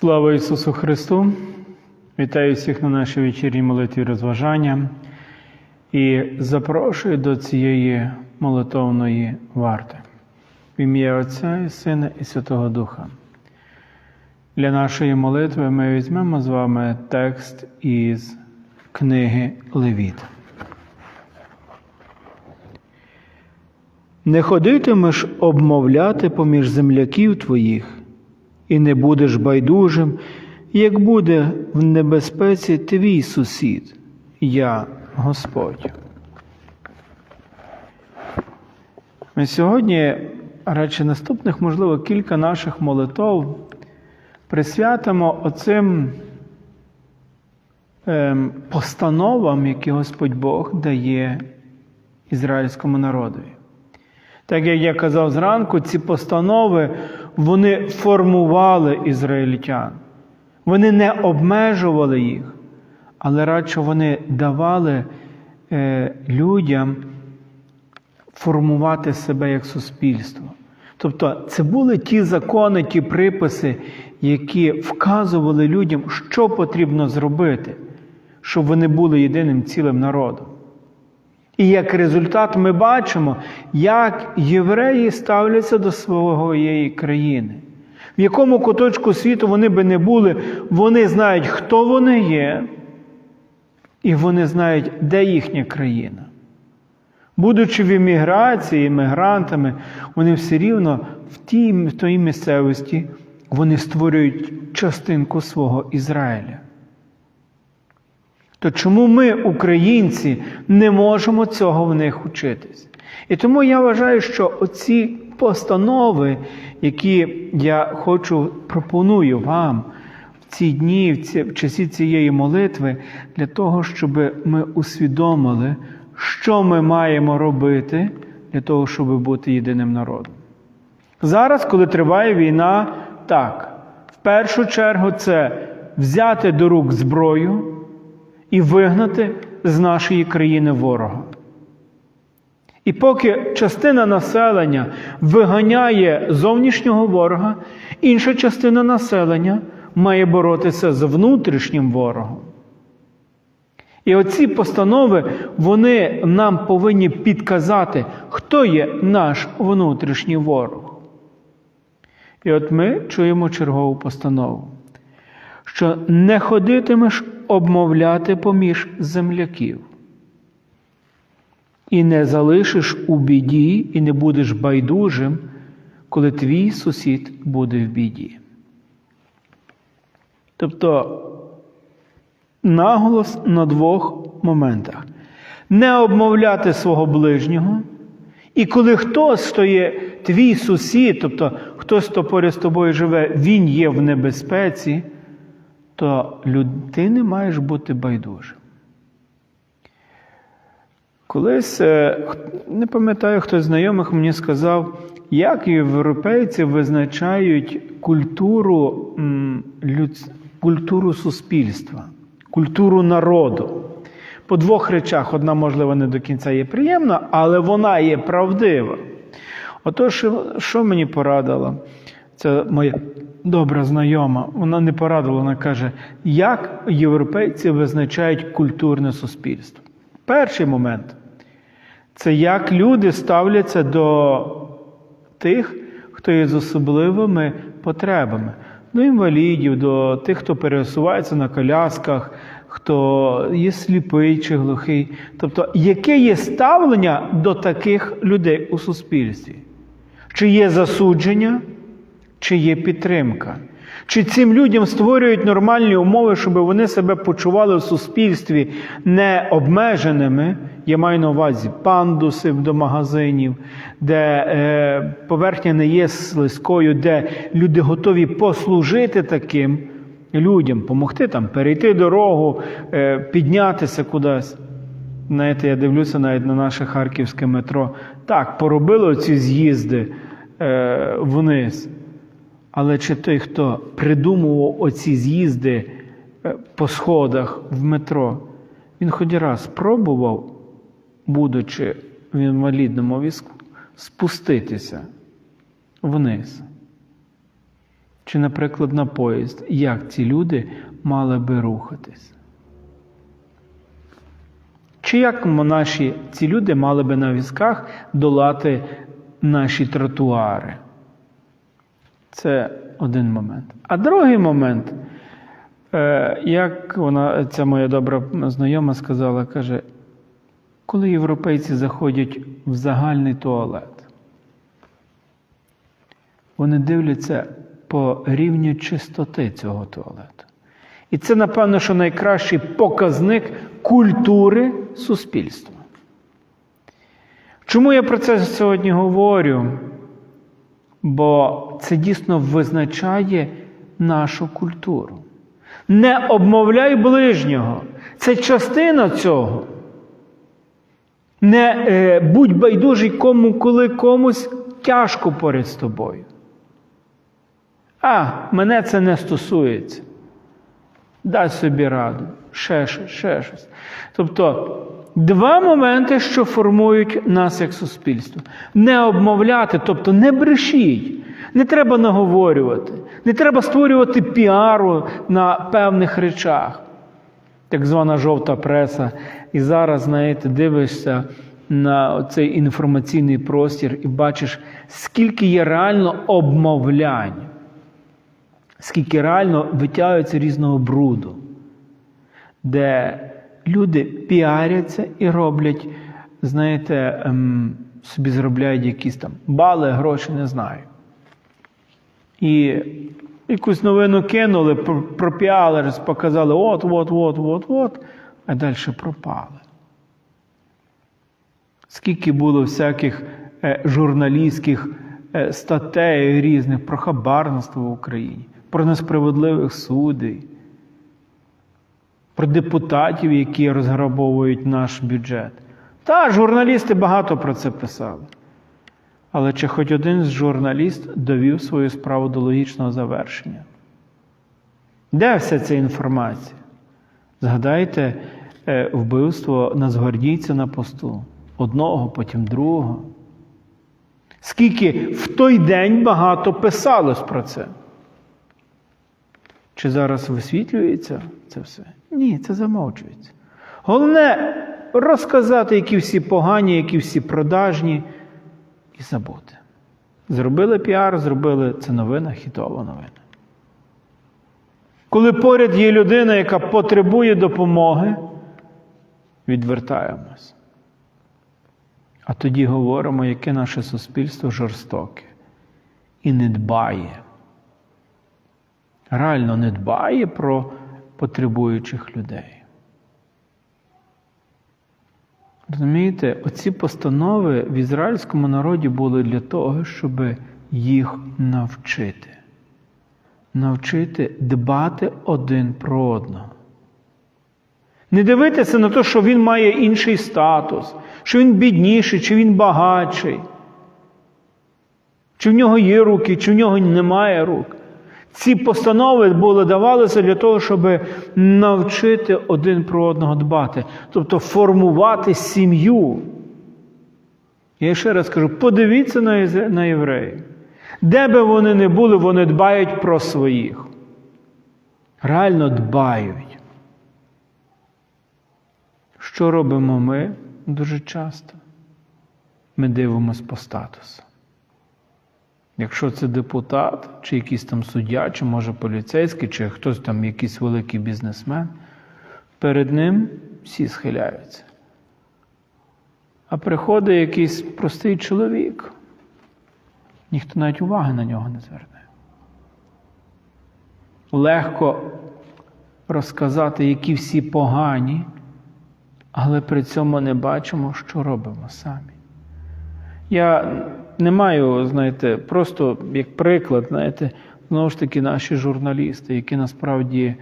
Слава Ісусу Христу! Вітаю всіх на нашій вечірній молитві розважання і запрошую до цієї молитовної варти. В ім'я Отця і Сина і Святого Духа. Для нашої молитви ми візьмемо з вами текст із книги Левіт. Не ходитимеш обмовляти поміж земляків твоїх, і не будеш байдужим, як буде в небезпеці твій сусід, я Господь. Ми сьогодні, радше наступних, можливо, кілька наших молитов присвятимо оцим ем, постановам, які Господь Бог дає ізраїльському народові. Так як я казав зранку, ці постанови вони формували ізраїльтян. Вони не обмежували їх, але радше вони давали е, людям формувати себе як суспільство. Тобто це були ті закони, ті приписи, які вказували людям, що потрібно зробити, щоб вони були єдиним цілим народом. І як результат ми бачимо, як євреї ставляться до своєї країни. В якому куточку світу вони би не були, вони знають, хто вони є, і вони знають, де їхня країна. Будучи в еміграції, емігрантами, вони все рівно в тій, в тій місцевості вони створюють частинку свого Ізраїля. То чому ми, українці, не можемо цього в них учитись? І тому я вважаю, що оці постанови, які я хочу пропоную вам в ці дні, в, часі цієї молитви, для того, щоб ми усвідомили, що ми маємо робити для того, щоб бути єдиним народом. Зараз, коли триває війна, так, в першу чергу це взяти до рук зброю і вигнати з нашої країни ворога. І поки частина населення виганяє зовнішнього ворога, інша частина населення має боротися з внутрішнім ворогом. І оці постанови вони нам повинні підказати, хто є наш внутрішній ворог. І от ми чуємо чергову постанову, що не ходитимеш обмовляти поміж земляків. І не залишиш у біді, і не будеш байдужим, коли твій сусід буде в біді. Тобто наголос на двох моментах: не обмовляти свого ближнього, і коли хтось, хто є твій сусід, тобто хтось, хто поряд з тобою живе, він є в небезпеці, то ти не маєш бути байдужим. Колись, не пам'ятаю, хтось знайомих мені сказав, як європейці визначають культуру, культуру суспільства, культуру народу. По двох речах одна, можливо, не до кінця є приємна, але вона є правдива. Отож, що мені порадила? Це моя добра знайома. Вона не порадила, вона каже, як європейці визначають культурне суспільство. Перший момент це як люди ставляться до тих, хто є з особливими потребами, до інвалідів, до тих, хто пересувається на колясках, хто є сліпий чи глухий. Тобто, яке є ставлення до таких людей у суспільстві? Чи є засудження, чи є підтримка? Чи цим людям створюють нормальні умови, щоб вони себе почували в суспільстві не обмеженими? Я маю на увазі пандуси до магазинів, де е, поверхня не є слизькою, де люди готові послужити таким людям, допомогти там, перейти дорогу, е, піднятися кудись. Знаєте, я дивлюся навіть на наше харківське метро. Так, поробили ці з'їзди е, вниз. Але чи той, хто придумував оці з'їзди по сходах в метро, він хоч раз пробував, будучи в інвалідному візку, спуститися вниз? чи, наприклад, на поїзд, як ці люди мали би рухатись. Чи як наші ці люди мали би на візках долати наші тротуари? Це один момент. А другий момент, е, як вона, ця моя добра знайома сказала, каже, коли європейці заходять в загальний туалет, вони дивляться по рівню чистоти цього туалету. І це, напевно, що найкращий показник культури суспільства. Чому я про це сьогодні говорю? Бо це дійсно визначає нашу культуру. Не обмовляй ближнього. Це частина цього. Не е, будь байдужий кому, коли комусь тяжко поряд з тобою. А, мене це не стосується. Дай собі раду, ще щось, ще щось. Тобто два моменти, що формують нас як суспільство. Не обмовляти, тобто не брешіть. Не треба наговорювати, не треба створювати піару на певних речах. Так звана жовта преса. І зараз, знаєте, дивишся на цей інформаційний простір і бачиш, скільки є реально обмовлянь скільки реально витягується різного бруду, де люди піаряться і роблять, знаєте, ем, собі зробляють якісь там бали, гроші, не знаю. І якусь новину кинули, пропіали, показали от, от, от, от, от, а далі пропали. Скільки було всяких е, журналістських е, статей різних про хабарництво в Україні про несправедливих судей, про депутатів, які розграбовують наш бюджет. Та, журналісти багато про це писали. Але чи хоч один з журналіст довів свою справу до логічного завершення? Де вся ця інформація? Згадайте е, вбивство нацгвардійця на посту, одного, потім другого. Скільки в той день багато писалось про це? Чи зараз висвітлюється це все? Ні, це замовчується. Головне розказати, які всі погані, які всі продажні, і забути. Зробили піар, зробили це новина, хітова новина. Коли поряд є людина, яка потребує допомоги, відвертаємось. А тоді говоримо, яке наше суспільство жорстоке і не дбає реально не дбає про потребуючих людей. Розумієте, оці постанови в ізраїльському народі були для того, щоб їх навчити. Навчити дбати один про одного. Не дивитися на те, що він має інший статус, що він бідніший, чи він багатший, чи в нього є руки, чи в нього немає рук. Ці постанови були давалися для того, щоб навчити один про одного дбати, тобто формувати сім'ю. Я ще раз кажу: подивіться на євреїв. Де би вони не були, вони дбають про своїх. Реально дбають. Що робимо ми дуже часто? Ми дивимося по статусу. Якщо це депутат, чи якийсь там суддя, чи може поліцейський, чи хтось там якийсь великий бізнесмен, перед ним всі схиляються. А приходить якийсь простий чоловік, ніхто навіть уваги на нього не зверне. Легко розказати, які всі погані, але при цьому не бачимо, що робимо самі. Я не маю, знаєте, просто як приклад, знаєте, знову ж таки, наші журналісти, які насправді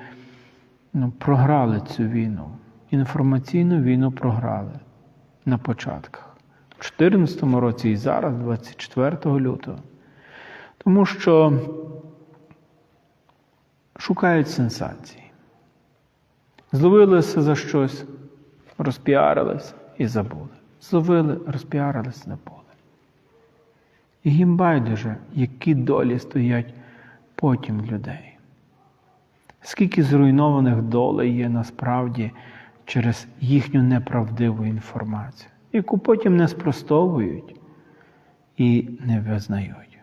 ну, програли цю війну. Інформаційну війну програли на початках. У 2014 році і зараз, 24 лютого. Тому що шукають сенсації. Зловилися за щось, розпіарилися і забули. Зловили, розпіарилися, забули. І їм байдуже, які долі стоять потім людей. Скільки зруйнованих долей є насправді через їхню неправдиву інформацію, яку потім не спростовують і не визнають.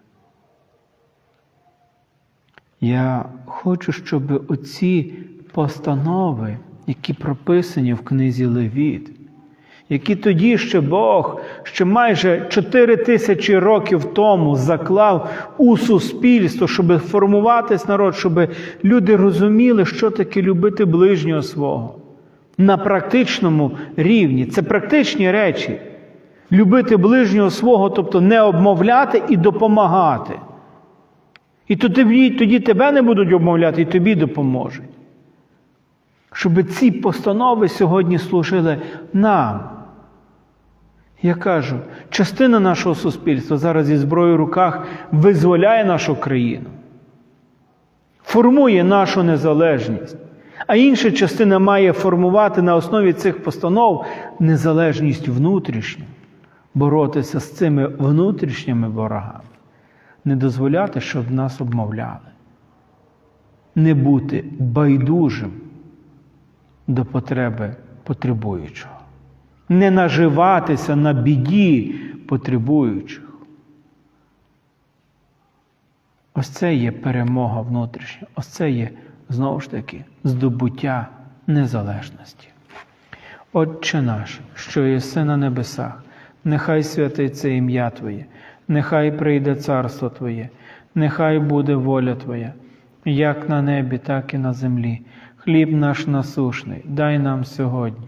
Я хочу, щоб оці постанови, які прописані в книзі Левіт, які тоді ще Бог ще майже 4 тисячі років тому заклав у суспільство, щоб формуватись народ, щоб люди розуміли, що таке любити ближнього свого. На практичному рівні. Це практичні речі. Любити ближнього свого, тобто не обмовляти і допомагати. І тоді, тоді тебе не будуть обмовляти, і тобі допоможуть. Щоб ці постанови сьогодні служили нам. Я кажу, частина нашого суспільства зараз зі зброєю в руках визволяє нашу країну, формує нашу незалежність, а інша частина має формувати на основі цих постанов незалежність внутрішню, боротися з цими внутрішніми ворогами, не дозволяти, щоб нас обмовляли, не бути байдужим до потреби потребуючого не наживатися на біді потребуючих. Ось це є перемога внутрішня, ось це є знову ж таки здобуття незалежності. Отче наш, що єси на небесах, нехай святиться ім'я Твоє, нехай прийде царство Твоє, нехай буде воля Твоя, як на небі, так і на землі. Хліб наш насушний, дай нам сьогодні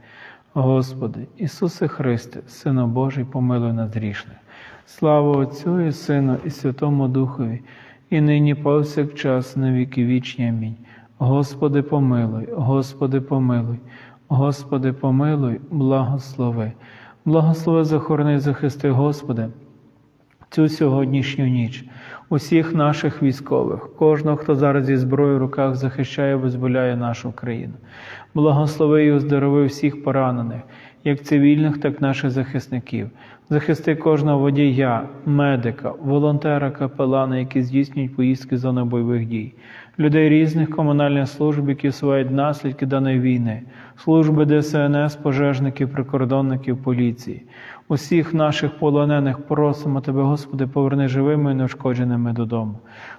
Господи, Ісусе Христе, Сину Божий, помилуй нас грішних. Слава Отцю і Сину, і Святому Духові, і нині повсякчас, на віки вічні. Амінь. Господи, помилуй, Господи, помилуй, Господи, помилуй, благослови. Благослови захорони, захисти, Господи, цю сьогоднішню ніч, усіх наших військових, кожного, хто зараз зі зброєю в руках захищає, визволяє нашу країну. Благослови і оздорови всіх поранених, як цивільних, так і наших захисників. Захисти кожного водія, медика, волонтера, капелана, які здійснюють поїздки зони бойових дій, людей різних комунальних служб, які усувають наслідки даної війни, служби ДСНС, пожежників, прикордонників, поліції. Усіх наших полонених просимо Тебе, Господи, поверни живими і неушкодженими додому.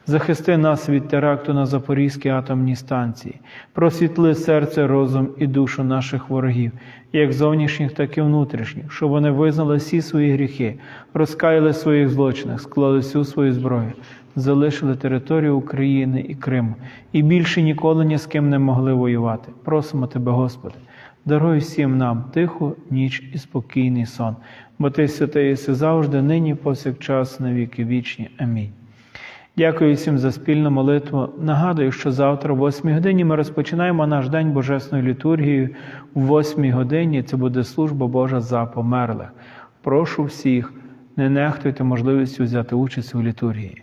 Захисти нас від теракту на Запорізькій атомній станції, просвітли серце, розум і душу наших ворогів, як зовнішніх, так і внутрішніх, щоб вони визнали всі свої гріхи, розкаяли своїх злочинах, склали всю свою зброю, залишили територію України і Криму і більше ніколи ні з ким не могли воювати. Просимо Тебе, Господи. Даруй всім нам тиху ніч і спокійний сон, бо ти святий єси завжди, нині, повсякчас, на віки вічні. Амінь. Дякую всім за спільну молитву. Нагадую, що завтра, о 8 годині, ми розпочинаємо наш день Божесною літургією. В 8 годині це буде служба Божа за померлих. Прошу всіх, не нехтуйте можливістю взяти участь у літургії.